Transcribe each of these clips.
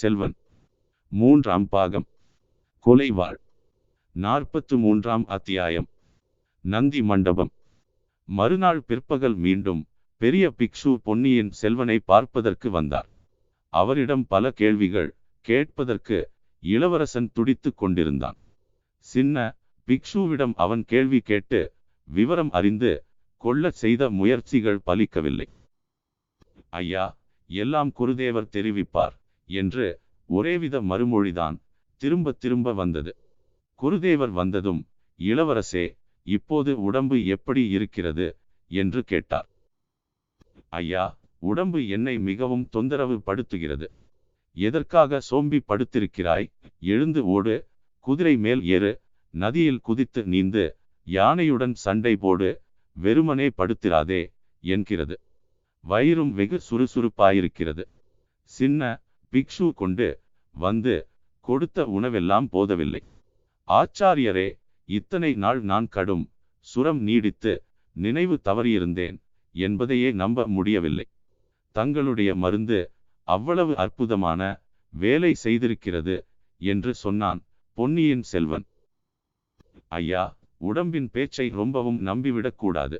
செல்வன். மூன்றாம் பாகம். கொலைவாள். நாற்பத்து மூன்றாம் அத்தியாயம். நந்தி மண்டபம். மறுநாள் பிற்பகல் மீண்டும் பெரிய பிக்ஷு பொன்னியின் செல்வனை பார்ப்பதற்கு வந்தார். அவரிடம் பல கேள்விகள் கேட்பதற்கு இளவரசன் துடித்துக் கொண்டிருந்தான். சின்ன பிக்ஷுவிடம் அவன் கேள்வி கேட்டு விவரம் அறிந்து கொள்ளச் செய்த முயற்சிகள் பலிக்கவில்லை. ஐயா எல்லாம் குருதேவர் தெரிவிப்பார். என்று ஒரேவித மறுமொழிதான் திரும்ப திரும்ப வந்தது. குருதேவர் வந்ததும் இளவரசே இப்போது உடம்பு எப்படி இருக்கிறது? என்று கேட்டார். ஐயா உடம்பு என்னை மிகவும் தொந்தரவு படுத்துகிறது. எதற்காக சோம்பி படுத்திருக்கிறாய்? எழுந்து ஓடு குதிரை மேல் ஏறு நதியில் குதித்து நீந்து யானையுடன் சண்டை போடு வெறுமனே படுத்திராதே என்கிறது. வயிறும் வெகு சுறுசுறுப்பாயிருக்கிறது. சின்ன பிக்ஷு கொண்டு வந்து கொடுத்த உணவெல்லாம் போதவில்லை. ஆச்சாரியரே இத்தனை நாள் நான் கடும் சுரம் நீடித்து நினைவு தவறியிருந்தேன் என்பதையே நம்ப முடியவில்லை. தங்களுடைய மருந்து அவ்வளவு அற்புதமான வேலை செய்திருக்கிறது என்று சொன்னான் பொன்னியின் செல்வன். ஐயா உடம்பின் பேச்சை ரொம்பவும் நம்பிவிடக்கூடாது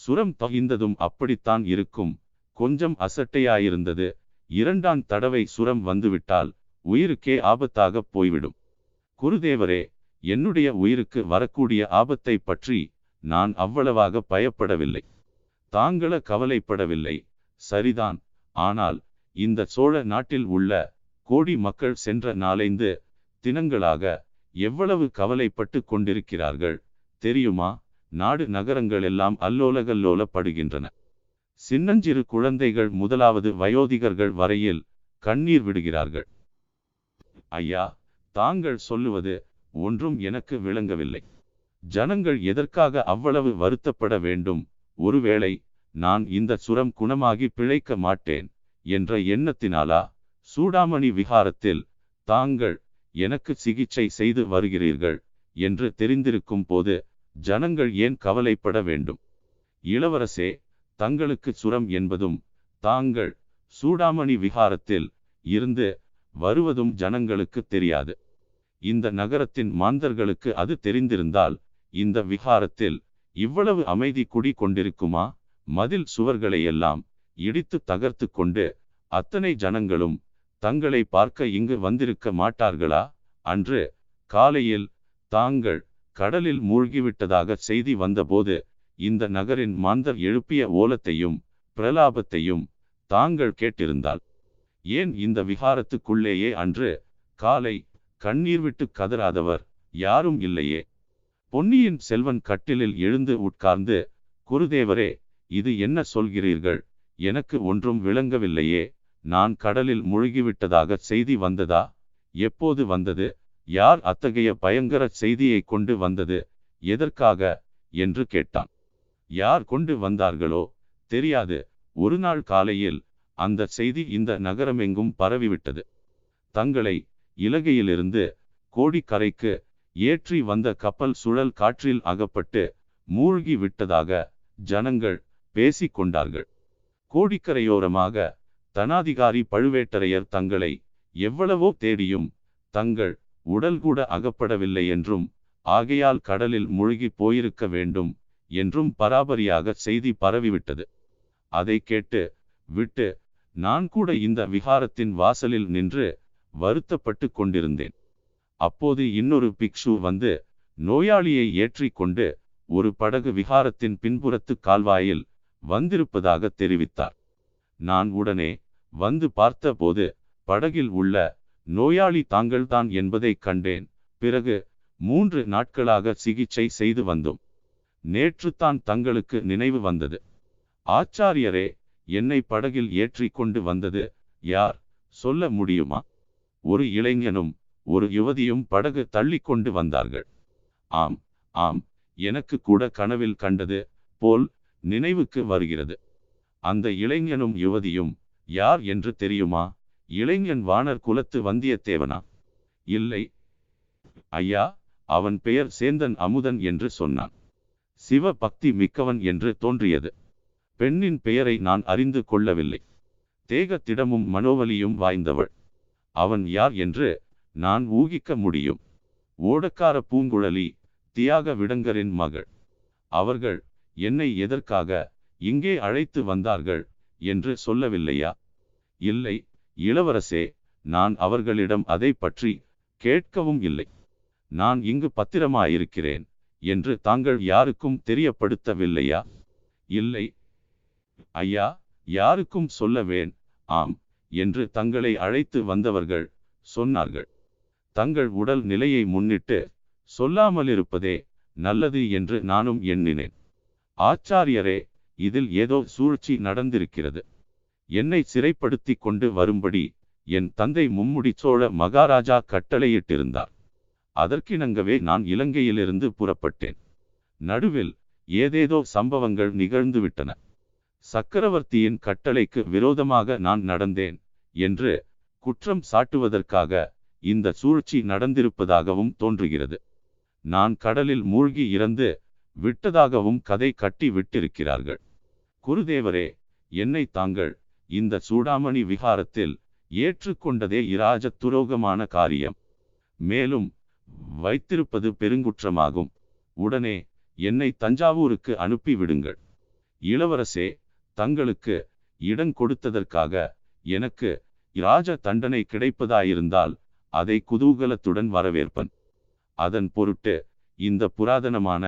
சுரம் தகிந்ததும் அப்படித்தான் இருக்கும். கொஞ்சம் அசட்டையாயிருந்தது. இரண்டாம் தடவை சுரம் வந்துவிட்டால் உயிருக்கே ஆபத்தாக போய்விடும். குருதேவரே என்னுடைய உயிருக்கு வரக்கூடிய ஆபத்தை பற்றி நான் அவ்வளவாக பயப்படவில்லை. தாங்கள கவலைப்படவில்லை. சரிதான். ஆனால் இந்த சோழ நாட்டில் உள்ள கோடி மக்கள் சென்ற நாலைந்து தினங்களாக எவ்வளவு கவலைப்பட்டு கொண்டிருக்கிறார்கள் தெரியுமா? நாடு நகரங்கள் எல்லாம் அல்லோலகல்லோலப்படுகின்றன. சின்னஞ்சிறு குழந்தைகள் முதலாவது வயோதிகர்கள் வரையில் கண்ணீர் விடுகிறார்கள். ஐயா தாங்கள் சொல்லுவது ஒன்றும் எனக்கு விளங்கவில்லை. ஜனங்கள் எதற்காக அவ்வளவு வருத்தப்பட வேண்டும்? ஒருவேளை நான் இந்த சுரம் குணமாகி பிழைக்க மாட்டேன் என்ற எண்ணத்தினாலா? சூடாமணி விகாரத்தில் தாங்கள் எனக்கு சிகிச்சை செய்து வருகிறீர்கள் என்று தெரிந்திருக்கும் போது ஜனங்கள் ஏன் கவலைப்பட வேண்டும்? இளவரசே தங்களுக்கு சுரம் என்பதும் தாங்கள் சூடாமணி விகாரத்தில் இருந்து வருவதும் ஜனங்களுக்கு தெரியாது. இந்த நகரத்தின் மாந்தர்களுக்கு அது தெரிந்திருந்தால் இந்த விகாரத்தில் இவ்வளவு அமைதி குடி கொண்டிருக்குமா? மதில் சுவர்களை எல்லாம் இடித்து தகர்த்து கொண்டு அத்தனை ஜனங்களும் தங்களை பார்க்க இங்கு வந்திருக்க மாட்டார்களா? அன்று காலையில் தாங்கள் கடலில் மூழ்கிவிட்டதாக செய்தி வந்தபோது இந்த நகரின் மாந்தர் எழுப்பிய ஓலத்தையும் பிரலாபத்தையும் தாங்கள் கேட்டிருந்தால் ஏன் இந்த விகாரத்துக்குள்ளேயே அன்று காலை கண்ணீர் விட்டு கதறாதவர் யாரும் இல்லையே? பொன்னியின் செல்வன் கட்டிலில் எழுந்து உட்கார்ந்து குருதேவரே இது என்ன சொல்கிறீர்கள்? எனக்கு ஒன்றும் விளங்கவில்லையே நான் கடலில் முழுகிவிட்டதாக செய்தி வந்ததா? எப்போது வந்தது? யார் அத்தகைய பயங்கர செய்தியை கொண்டு வந்தது? எதற்காக? என்று கேட்டான். யார் கொண்டு வந்தார்களோ தெரியாது. ஒரு நாள் காலையில் அந்த செய்தி இந்த நகரமெங்கும் பரவிவிட்டது. தங்களை இலகையிலிருந்து கோடிக்கரைக்கு ஏற்றி வந்த கப்பல் சுழல் காற்றில் அகப்பட்டு மூழ்கி விட்டதாக ஜனங்கள் பேசிக் கொண்டார்கள். கோடிக்கரையோரமாக தனாதிகாரி பழுவேட்டரையர் தங்களை எவ்வளவோ தேடியும் தங்கள் உடல் கூட அகப்படவில்லை என்றும் ஆகையால் கடலில் மூழ்கி போயிருக்க வேண்டும் என்றும் பராபரியாக செய்தி பரவிவிட்டது. அதை கேட்டு விட்டு நான் கூட இந்த விகாரத்தின் வாசலில் நின்று வருத்தப்பட்டு கொண்டிருந்தேன். அப்போது இன்னொரு பிக்ஷு வந்து நோயாளியை ஏற்றி கொண்டு ஒரு படகு விகாரத்தின் பின்புறத்து கால்வாயில் வந்திருப்பதாக தெரிவித்தார். நான் உடனே வந்து பார்த்தபோது படகில் உள்ள நோயாளி தாங்கள்தான் என்பதை கண்டேன். பிறகு மூன்று நாட்களாக சிகிச்சை செய்து வந்தோம். நேற்றுத்தான் தங்களுக்கு நினைவு வந்தது. ஆச்சாரியரே என்னை படகில் ஏற்றி கொண்டு வந்தது யார்? சொல்ல முடியுமா? ஒரு இளைஞனும் ஒரு யுவதியும் படகு தள்ளி கொண்டு வந்தார்கள். ஆம் ஆம் எனக்கு கூட கனவில் கண்டது போல் நினைவுக்கு வருகிறது. அந்த இளைஞனும் யுவதியும் யார் என்று தெரியுமா? இளைஞன் வானர் குலத்து வந்தியத்தேவனா? இல்லை. ஐயா அவன் பெயர் சேந்தன் அமுதன் என்று சொன்னான். சிவ பக்தி மிக்கவன் என்று தோன்றியது. பெண்ணின் பெயரை நான் அறிந்து கொள்ளவில்லை. தேகத்திடமும் மனோவலியும் வாய்ந்தவள். அவன் யார் என்று நான் ஊகிக்க முடியும். ஓடக்கார பூங்குழலி தியாக விடங்கரின் மகள். அவர்கள் என்னை எதற்காக இங்கே அழைத்து வந்தார்கள் என்று சொல்லவில்லையா? இல்லை இளவரசே நான் அவர்களிடம் அதை பற்றி கேட்கவும் இல்லை. நான் இங்கு பத்திரமாயிருக்கிறேன். என்று தாங்கள் யாருக்கும் தெரியப்படுத்தவில்லையா? இல்லை. ஐயா யாருக்கும் சொல்லவேன். ஆம் என்று தங்களை அழைத்து வந்தவர்கள் சொன்னார்கள். தங்கள் உடல் நிலையை முன்னிட்டு சொல்லாமலிருப்பதே நல்லது என்று நானும் எண்ணினேன். ஆச்சாரியரே இதில் ஏதோ சூழ்ச்சி நடந்திருக்கிறது. என்னை சிறைப்படுத்தி கொண்டு வரும்படி என் தந்தை மும்முடி சோழ மகாராஜா கட்டளையிட்டிருந்தார். அதற்கிணங்கவே நான் இலங்கையிலிருந்து புறப்பட்டேன். நடுவில் ஏதேதோ சம்பவங்கள் நிகழ்ந்துவிட்டன. சக்கரவர்த்தியின் கட்டளைக்கு விரோதமாக நான் நடந்தேன் என்று குற்றம் சாட்டுவதற்காக இந்த சூழ்ச்சி நடந்திருப்பதாகவும் தோன்றுகிறது. நான் கடலில் மூழ்கி இறந்து விட்டதாகவும் கதை கட்டி விட்டிருக்கிறார்கள். குருதேவரே என்னை தாங்கள் இந்த சூடாமணி விகாரத்தில் ஏற்றுக்கொண்டதே இராஜ துரோகமான காரியம். மேலும் வைத்திருப்பது பெருங்குற்றமாகும். உடனே என்னை தஞ்சாவூருக்கு அனுப்பி விடுங்கள். இளவரசே தங்களுக்கு இடம் கொடுத்ததற்காக எனக்கு இராஜ தண்டனை கிடைப்பதாயிருந்தால் அதை குதூகலத்துடன் வரவேற்பன். அதன் பொருட்டு இந்த புராதனமான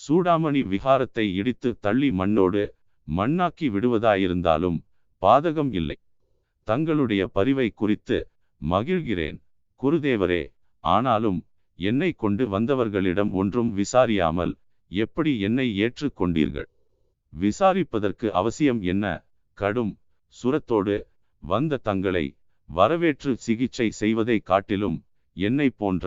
சூடாமணி விகாரத்தை இடித்து தள்ளி மண்ணோடு மண்ணாக்கி விடுவதாயிருந்தாலும் பாதகம் இல்லை. தங்களுடைய பரிவை குறித்து மகிழ்கிறேன். குருதேவரே ஆனாலும் என்னை கொண்டு வந்தவர்களிடம் ஒன்றும் விசாரியாமல் எப்படி என்னை ஏற்றுக்கொண்டீர்கள்? விசாரிப்பதற்கு அவசியம் என்ன? கடும் சுரத்தோடு வந்த தங்களை வரவேற்று சிகிச்சை செய்வதை காட்டிலும் என்னை போன்ற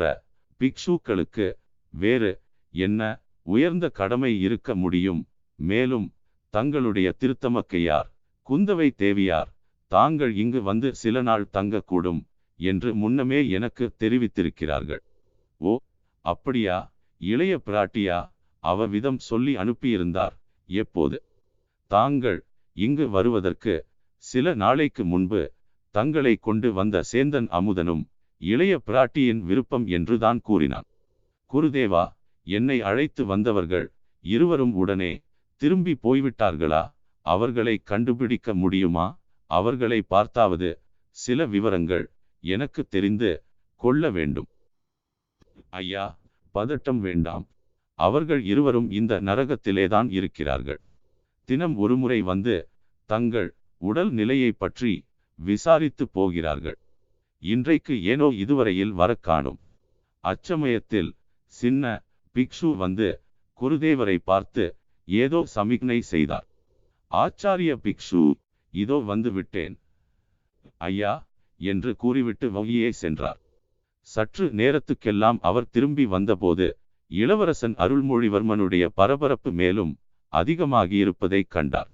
பிக்ஷுக்களுக்கு வேறு என்ன உயர்ந்த கடமை இருக்க முடியும்? மேலும் தங்களுடைய திருத்தமக்கையார் குந்தவை தேவியார் தாங்கள் இங்கு வந்து சில நாள் தங்கக்கூடும் என்று முன்னமே எனக்கு தெரிவித்திருக்கிறார்கள். ஓ அப்படியா? இளைய பிராட்டியா? அவவிதம் சொல்லி அனுப்பியிருந்தார். எப்போது? தாங்கள் இங்கு வருவதற்கு சில நாளைக்கு முன்பு தங்களை கொண்டு வந்த சேந்தன் அமுதனும் இளைய பிராட்டியின் விருப்பம் என்றுதான் கூறினான். குருதேவா என்னை அழைத்து வந்தவர்கள் இருவரும் உடனே திரும்பி போய்விட்டார்களா? அவர்களை கண்டுபிடிக்க முடியுமா? அவர்களை பார்த்தாவது சில விவரங்கள் எனக்கு தெரிந்து கொள்ள வேண்டும். ஐயா பதட்டம் வேண்டாம். அவர்கள் இருவரும் இந்த நரகத்திலேதான் இருக்கிறார்கள். தினம் ஒருமுறை வந்து தங்கள் உடல் நிலையை பற்றி விசாரித்து போகிறார்கள். இன்றைக்கு ஏனோ இதுவரையில் வர காணும். அச்சமயத்தில் சின்ன பிக்ஷு வந்து குருதேவரை பார்த்து ஏதோ சமிக்ஞை செய்தார். ஆச்சாரிய பிக்ஷு இதோ வந்து விட்டேன். ஐயா என்று கூறிவிட்டு வங்கியே சென்றார். சற்று நேரத்துக்கெல்லாம் அவர் திரும்பி வந்தபோது இளவரசன் அருள்மொழிவர்மனுடைய பரபரப்பு மேலும் அதிகமாகியிருப்பதைக் கண்டார்.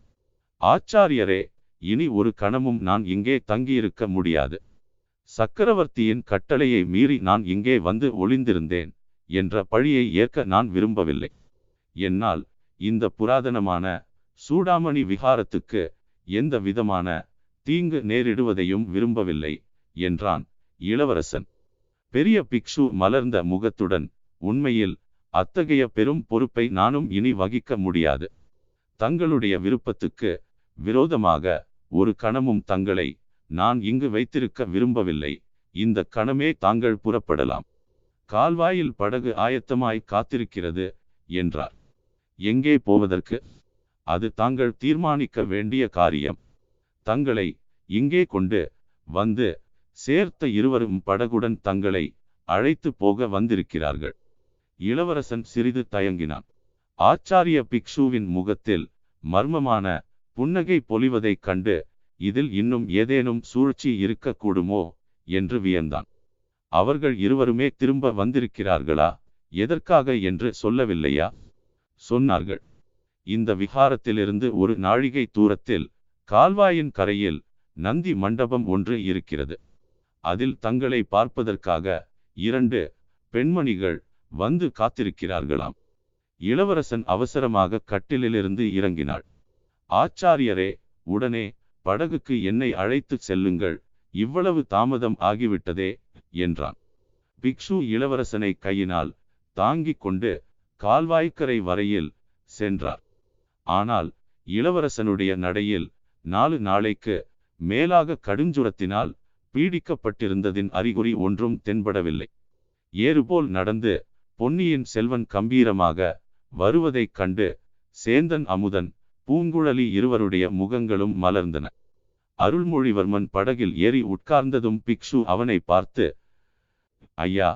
ஆச்சாரியரே இனி ஒரு கணமும் நான் இங்கே தங்கியிருக்க முடியாது. சக்கரவர்த்தியின் கட்டளையை மீறி நான் இங்கே வந்து ஒளிந்திருந்தேன் என்ற பழியை ஏற்க நான் விரும்பவில்லை. என்னால் இந்த புராதனமான சூடாமணி விகாரத்துக்கு எந்த விதமான தீங்கு நேரிடுவதையும் விரும்பவில்லை என்றான் இளவரசன். பெரிய பிக்ஷு மலர்ந்த முகத்துடன் உண்மையில் அத்தகைய பெரும் பொறுப்பை நானும் இனி வகிக்க முடியாது. தங்களுடைய விருப்பத்துக்கு விரோதமாக ஒரு கணமும் தங்களை நான் இங்கு வைத்திருக்க விரும்பவில்லை. இந்த கணமே தாங்கள் புறப்படலாம். கால்வாயில் படகு ஆயத்தமாய் காத்திருக்கிறது என்றார். எங்கே போவதற்கு? அது தாங்கள் தீர்மானிக்க வேண்டிய காரியம். தங்களை இங்கே கொண்டு வந்து சேர்த்த இருவரும் படகுடன் தங்களை அழைத்து போக வந்திருக்கிறார்கள். இளவரசன் சிறிது தயங்கினான். ஆச்சாரிய பிக்ஷுவின் முகத்தில் மர்மமான புன்னகை பொலிவதைக் கண்டு இதில் இன்னும் ஏதேனும் சூழ்ச்சி இருக்கக்கூடுமோ என்று வியந்தான். அவர்கள் இருவருமே திரும்ப வந்திருக்கிறார்களா? எதற்காக என்று சொல்லவில்லையா? சொன்னார்கள். இந்த விகாரத்திலிருந்து ஒரு நாழிகை தூரத்தில் கால்வாயின் கரையில் நந்தி மண்டபம் ஒன்று இருக்கிறது. அதில் தங்களை பார்ப்பதற்காக இரண்டு பெண்மணிகள் வந்து காத்திருக்கிறார்களாம். இளவரசன் அவசரமாக கட்டிலிலிருந்து இறங்கினாள். ஆச்சாரியரே உடனே படகுக்கு என்னை அழைத்துச் செல்லுங்கள் இவ்வளவு தாமதம் ஆகிவிட்டதே என்றான். பிக்ஷு இளவரசனை கையினால் தாங்கிக் கொண்டு கால்வாய்க்கரை வரையில் சென்றார். ஆனால் இளவரசனுடைய நடையில் நாலு நாளைக்கு மேலாக கடுஞ்சுரத்தினால் பீடிக்கப்பட்டிருந்ததின் அறிகுறி ஒன்றும் தென்படவில்லை. ஏறுபோல் நடந்து பொன்னியின் செல்வன் கம்பீரமாக வருவதைக் கண்டு சேந்தன் அமுதன் பூங்குழலி இருவருடைய முகங்களும் மலர்ந்தன. அருள்மொழிவர்மன் படகில் ஏறி உட்கார்ந்ததும் பிக்ஷு அவனை பார்த்து ஐயா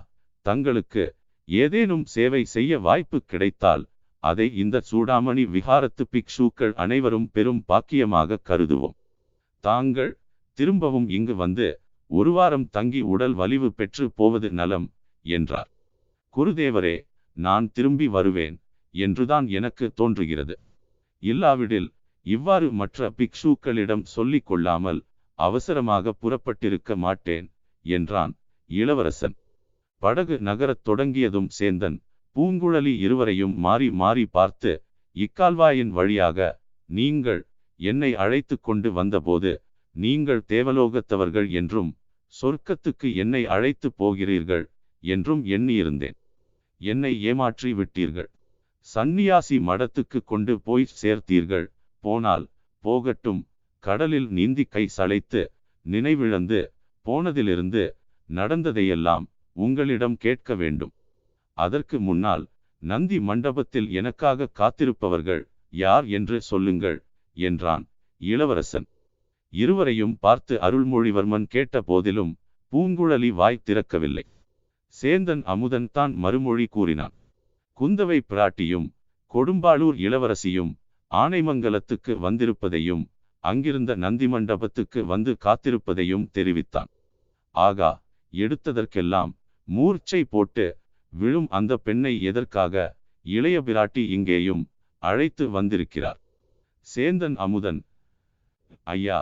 தங்களுக்கு ஏதேனும் சேவை செய்ய வாய்ப்பு கிடைத்தால் அதை இந்த சூடாமணி விகாரத்து பிக்ஷுக்கள் அனைவரும் பெரும் பாக்கியமாக கருதுவோம். தாங்கள் திரும்பவும் இங்கு வந்து ஒரு வாரம் தங்கி உடல் வலிவு பெற்று போவது நலம் என்றார். குருதேவரே நான் திரும்பி வருவேன் என்றுதான் எனக்கு தோன்றுகிறது. இல்லாவிடில் இவ்வாறு மற்ற பிக்ஷுக்களிடம் சொல்லிக் கொள்ளாமல் அவசரமாக புறப்பட்டிருக்க மாட்டேன் என்றான் இளவரசன். படகு நகரத் தொடங்கியதும் சேந்தன் பூங்குழலி இருவரையும் மாறி மாறி பார்த்து இக்கால்வாயின் வழியாக நீங்கள் என்னை அழைத்து கொண்டு வந்தபோது நீங்கள் தேவலோகத்தவர்கள் என்றும் சொர்க்கத்துக்கு என்னை அழைத்து போகிறீர்கள் என்றும் எண்ணியிருந்தேன். என்னை ஏமாற்றி விட்டீர்கள். சந்நியாசி மடத்துக்கு கொண்டு போய் சேர்த்தீர்கள். போனால் போகட்டும். கடலில் நீந்தி கை சளைத்து நினைவிழந்து போனதிலிருந்து நடந்ததையெல்லாம் உங்களிடம் கேட்க வேண்டும். அதற்கு முன்னால் நந்தி மண்டபத்தில் எனக்காக காத்திருப்பவர்கள் யார் என்று சொல்லுங்கள் என்றான் இளவரசன். இருவரையும் பார்த்து அருள்மொழிவர்மன் கேட்ட போதிலும் பூங்குழலி வாய் திறக்கவில்லை. சேந்தன் அமுதன் தான் மறுமொழி கூறினான். குந்தவை பிராட்டியும் கொடும்பாளூர் இளவரசியும் ஆனைமங்கலத்துக்கு வந்திருப்பதையும் அங்கிருந்த நந்தி மண்டபத்துக்கு வந்து காத்திருப்பதையும் தெரிவித்தான். ஆகா எடுத்ததற்கெல்லாம் மூர்ச்சை போட்டு விழும் அந்த பெண்ணை எதற்காக இளைய பிராட்டி இங்கேயும் அழைத்து வந்திருக்கிறார்? சேந்தன் அமுதன் ஐயா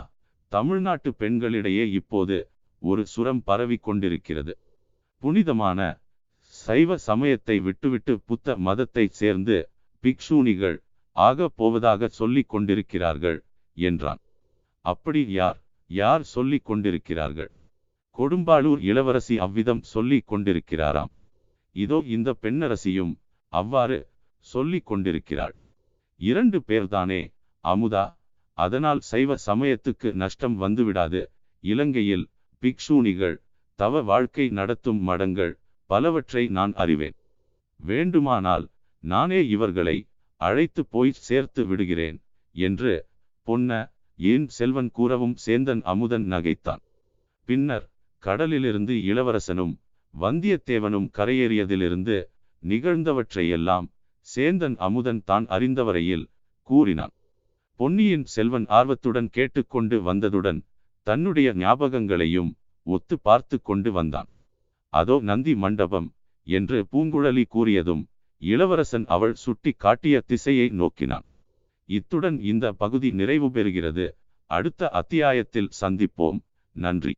தமிழ்நாட்டு பெண்களிடையே இப்போது ஒரு சுரம் பரவி கொண்டிருக்கிறது. புனிதமான சைவ சமயத்தை விட்டுவிட்டு புத்த மதத்தை சேர்ந்து பிக்ஷூனிகள் ஆக போவதாக சொல்லிக் கொண்டிருக்கிறார்கள் என்றான். அப்படி யார் யார் சொல்லிக் கொண்டிருக்கிறார்கள்? கொடும்பாளூர் இளவரசி அவ்விதம் சொல்லிக் கொண்டிருக்கிறாராம். இதோ இந்த பெண்ணரசியும் அவ்வாறு சொல்லிக் கொண்டிருக்கிறாள். இரண்டு பேர்தானே அமுதா அதனால் சைவ சமயத்துக்கு நஷ்டம் வந்துவிடாது. இலங்கையில் பிக்ஷூனிகள் தவ வாழ்க்கை நடத்தும் மடங்கள் பலவற்றை நான் அறிவேன். வேண்டுமானால் நானே இவர்களை அழைத்து போய் சேர்த்து விடுகிறேன் என்று பொன்ன ஏன் செல்வன் கூறவும் சேந்தன் அமுதன் நகைத்தான். பின்னர் கடலிலிருந்து இளவரசனும் வந்தியத்தேவனும் கரையேறியதிலிருந்து நிகழ்ந்தவற்றையெல்லாம் சேந்தன் அமுதன் தான் அறிந்தவரையில் கூறினான். பொன்னியின் செல்வன் ஆர்வத்துடன் கேட்டுக்கொண்டு வந்ததுடன் தன்னுடைய ஞாபகங்களையும் ஒத்து பார்த்து கொண்டு வந்தான். அதோ நந்தி மண்டபம் என்று பூங்குழலி கூறியதும் இளவரசன் அவள் சுட்டி காட்டிய திசையை நோக்கினான். இத்துடன் இந்த பகுதி நிறைவு பெறுகிறது. அடுத்த அத்தியாயத்தில் சந்திப்போம். நன்றி.